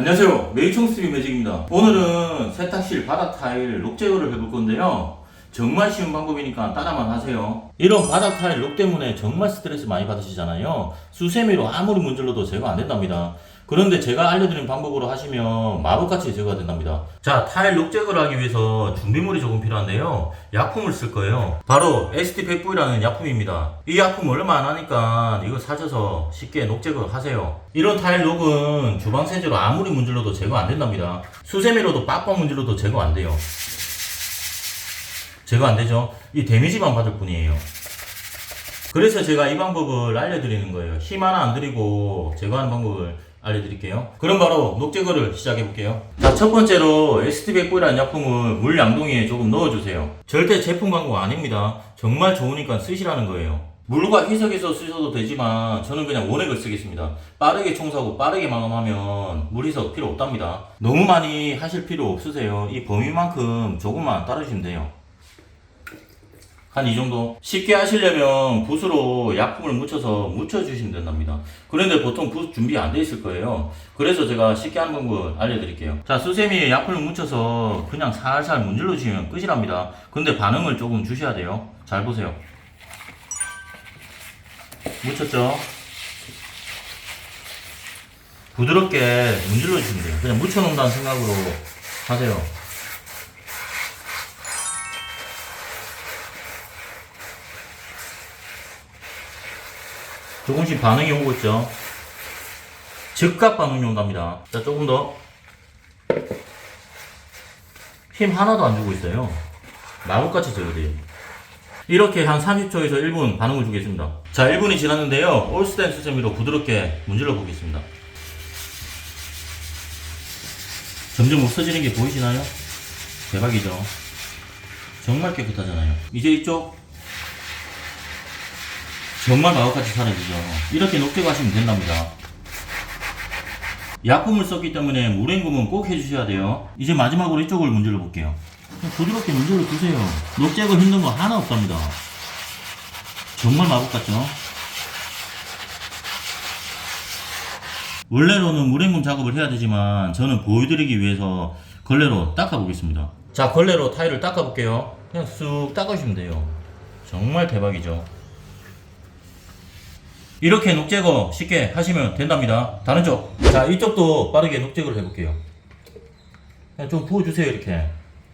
안녕하세요. 메이총스TV 매직입니다. 오늘은 세탁실 바닥 타일 록 제거를 해볼 건데요. 정말 쉬운 방법이니까 따라만 하세요. 이런 바닥 타일 록 때문에 정말 스트레스 많이 받으시잖아요. 수세미로 아무리 문질러도 제거 안 된답니다. 그런데 제가 알려드린 방법으로 하시면 마법같이 제거가 된답니다. 자, 타일 록 제거를 하기 위해서 준비물이 조금 필요한데요. 약품을 쓸 거예요. 바로 SD100V라는 약품입니다. 이 약품 얼마 안 하니까 이거 사셔서 쉽게 녹 제거 하세요. 이런 타일 록은 주방 세제로 아무리 문질러도 제거 안 된답니다. 수세미로도 빡빡 문질러도 제거 안 돼요. 제거 안 되죠? 이 데미지만 받을 뿐이에요. 그래서 제가 이 방법을 알려드리는 거예요. 힘 하나 안 들이고 제거하는 방법을 알려드릴게요. 그럼 바로 녹 제거를 시작해 볼게요. 자, 첫 번째로 SD100V라는 약품을 물 양동이에 조금 넣어주세요. 절대 제품 광고 아닙니다. 정말 좋으니까 쓰시라는 거예요. 물과 희석해서 쓰셔도 되지만 저는 그냥 원액을 쓰겠습니다. 빠르게 청소하고 빠르게 마감하면 물 희석 필요 없답니다. 너무 많이 하실 필요 없으세요. 이 범위만큼 조금만 따르시면 돼요. 한 이 정도 쉽게 하시려면 붓으로 약품을 묻혀서 묻혀주시면 된답니다. 그런데 보통 붓 준비 안 돼 있을 거예요. 그래서 제가 쉽게 하는 방법을 알려드릴게요. 자 수세미에 약품을 묻혀서 그냥 살살 문질러 주시면 끝이랍니다. 근데 반응을 조금 주셔야 돼요. 잘 보세요. 묻혔죠? 부드럽게 문질러 주시면 돼요. 그냥 묻혀 놓는다는 생각으로 하세요 조금씩 반응이 오고 있죠. 즉각 반응이 온답니다. 자, 조금 더. 힘 하나도 안 주고 있어요. 마법같이 제거돼요. 이렇게 한 30초에서 1분 반응을 주겠습니다. 자, 1분이 지났는데요. 올스텐 수세미로 부드럽게 문질러 보겠습니다. 점점 없어지는 게 보이시나요? 대박이죠? 정말 깨끗하잖아요. 이제 이쪽 정말 마법같이 사라지죠. 이렇게 녹제거 하시면 된답니다. 약품을 썼기 때문에 물헹굼은 꼭 해주셔야 돼요. 이제 마지막으로 이쪽을 문질러 볼게요. 부드럽게 문질러 주세요. 녹제거 힘든 거 하나 없답니다. 정말 마법 같죠? 원래로는 물헹굼 작업을 해야 되지만 저는 보여드리기 위해서 걸레로 닦아보겠습니다. 자, 걸레로 타일을 닦아볼게요. 그냥 쑥 닦아주시면 돼요. 정말 대박이죠. 이렇게 녹제거 쉽게 하시면 된답니다. 다른 쪽. 자, 이쪽도 빠르게 녹제거를 해볼게요. 그냥 좀 부어주세요, 이렇게.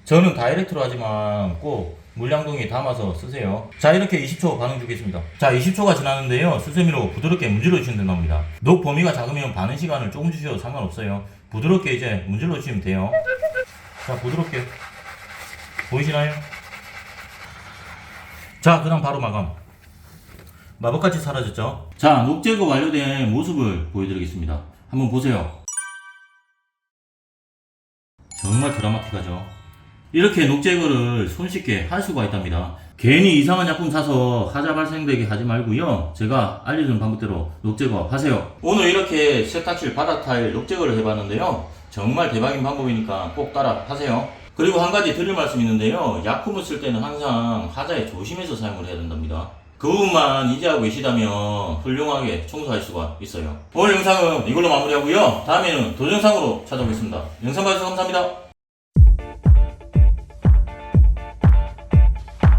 저는 다이렉트로 하지만 꼭 물량동에 담아서 쓰세요. 자, 이렇게 20초 반응 주겠습니다. 자, 20초가 지났는데요. 수세미로 부드럽게 문질러 주시면 된답니다. 녹 범위가 작으면 반응 시간을 조금 주셔도 상관없어요. 부드럽게 이제 문질러 주시면 돼요. 자, 부드럽게. 보이시나요? 자, 그 다음 바로 마감. 마법같이 사라졌죠? 자, 녹제거 완료된 모습을 보여드리겠습니다. 한번 보세요. 정말 드라마틱하죠? 이렇게 녹제거를 손쉽게 할 수가 있답니다. 괜히 이상한 약품 사서 하자 발생되게 하지 말고요. 제가 알려준 방법대로 녹제거 하세요. 오늘 이렇게 세탁실 바닥 타일 녹제거를 해봤는데요. 정말 대박인 방법이니까 꼭 따라 하세요. 그리고 한 가지 드릴 말씀이 있는데요. 약품을 쓸 때는 항상 하자에 조심해서 사용을 해야 된답니다. 그 부분만 이제하고 계시다면 훌륭하게 청소할 수가 있어요. 오늘 영상은 이걸로 마무리하고요. 다음에는 도전상으로 찾아오겠습니다. 영상 봐주셔서 감사합니다.